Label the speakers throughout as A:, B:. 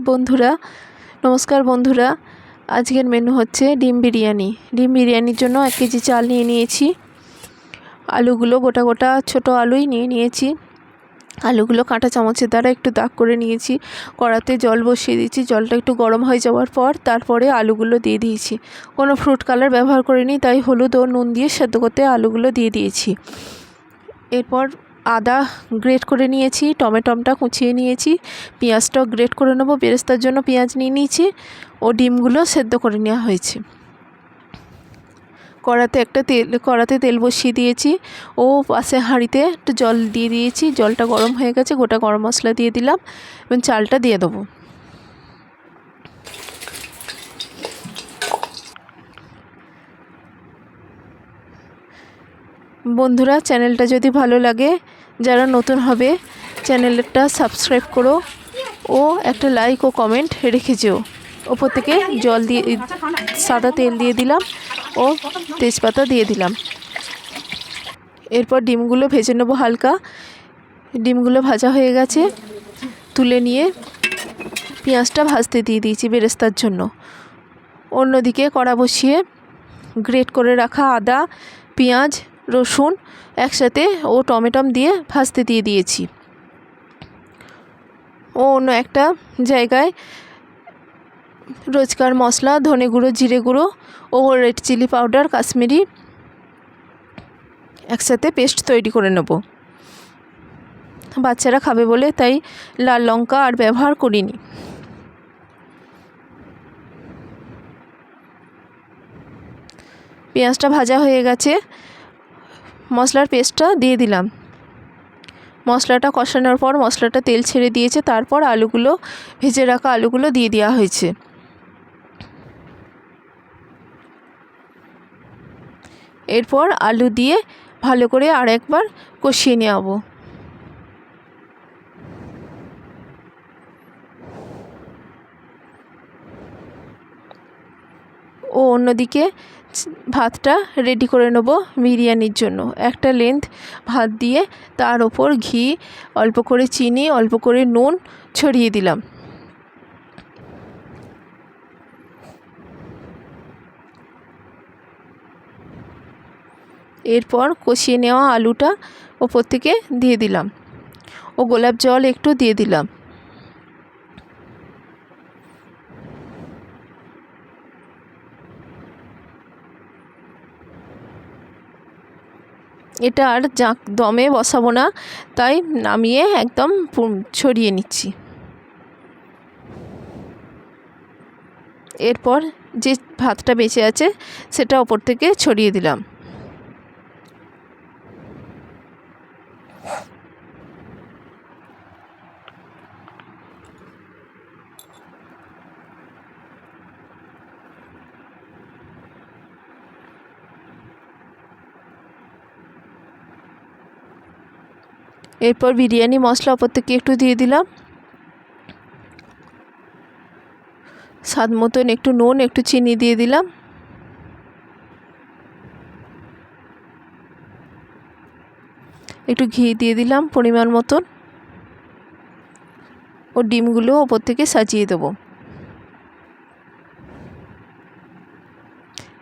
A: বন্ধুরা, নমস্কার বন্ধুরা। আজকের মেনু হচ্ছে ডিম বিরিয়ানি। ডিম বিরিয়ানির জন্য এক কেজি চাল নিয়ে নিয়েছি। আলুগুলো গোটা গোটা ছোট আলুই নিয়ে নিয়েছি। আলুগুলো কাঁটা চামচের দ্বারা একটু দাগ করে নিয়েছি। কড়াতে জল বসিয়ে দিয়েছি। জলটা একটু গরম হয়ে যাওয়ার পর তারপরে আলুগুলো দিয়ে দিয়েছি। কোনো ফ্রুট কালার ব্যবহার করিনি, তাই হলুদ ও নুন দিয়ে সেদ্ধ করতে আলুগুলো দিয়ে দিয়েছি। এরপর আদা গ্রেট করে নিয়েছি, টমেটমটা কুচিয়ে নিয়েছি পেঁয়াজটাও গ্রেট করে নেব, বেরেস্তার জন্য পেঁয়াজ নিয়ে নিয়েছি, ও ডিমগুলো সেদ্ধ করে নেওয়া হয়েছে। কড়াতে একটা তেল, কড়াতে তেল বসিয়ে দিয়েছি, ও পাশে হাঁড়িতে একটু জল দিয়ে দিয়েছি, জলটা গরম হয়ে গেছে, গোটা গরম মশলা দিয়ে দিলাম, এবং চালটা দিয়ে দেবো। বন্ধুরা, চ্যানেলটা যদি ভালো লাগে, যারা নতুন হবে, চ্যানেলটা সাবস্ক্রাইব করো ও একটা লাইক ও কমেন্ট রেখে যেও। ওপর থেকে জল দিয়ে, সাদা তেল দিয়ে দিলাম ও তেজপাতা দিয়ে দিলাম। এরপর ডিমগুলো ভেজে নেব হালকা। ডিমগুলো ভাজা হয়ে গেছে। তুলে নিয়ে পেঁয়াজটা ভাজতে দিয়ে দিয়েছি বেরেস্তার জন্য। অন্যদিকে কড়া বসিয়ে গ্রেট করে রাখা আদা, পেঁয়াজ রসুন একসাথে ও টমেটম দিয়ে ভাজতে দিয়ে দিয়েছি। ও অন্য একটা জায়গায় রোজকার মশলা, ধনে গুঁড়ো, জিরে গুঁড়ো ও রেড চিলি পাউডার, কাশ্মীরি একসাথে পেস্ট তৈরি করে নেব। বাচ্চারা খাবে বলে তাই লাল লঙ্কা আর ব্যবহার করিনি। পেঁয়াজটা ভাজা হয়ে গেছে। মশলার পেস্টটা দিয়ে দিলাম। মশলাটা কষানোর পর মশলাটা তেল ছেড়ে দিয়েছে, তারপর আলুগুলো, ভেজে রাখা আলুগুলো দিয়ে দেওয়া হয়েছে। এরপর আলু দিয়ে ভালো করে আর একবার কষিয়ে নেওয়াব ও অন্যদিকে ভাতটা রেডি করে নেব বিরিয়ানির জন্য। একটা লেন্থ ভাত দিয়ে তার ওপর ঘি, অল্প করে চিনি, অল্প করে নুন ছড়িয়ে দিলাম। এরপর কষিয়ে নেওয়া আলুটা ওপর থেকে দিয়ে দিলাম। ও গোলাপ জল একটু দিয়ে দিলাম। এটা আর জাঁক দমে বসাবো না। তাই নামিয়ে একদম ছড়িয়ে নিচ্ছি। এরপর যে ভাতটা বেঁচে আছে, সেটা ওপর থেকে ছড়িয়ে দিলাম। এরপর বিরিয়ানি, মশলা ওপর থেকে একটু দিয়ে দিলাম। স্বাদ মতন একটু নুন, একটু চিনি দিয়ে দিলাম। একটু ঘি দিয়ে দিলাম পরিমাণ মতন। ও ডিমগুলো ওপর থেকে সাজিয়ে দেবো।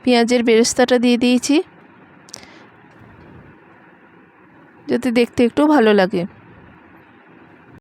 A: পেঁয়াজের বেরেস্তাটা দিয়ে দিয়েছি। যাতে দেখতে একটু ভালো লাগে।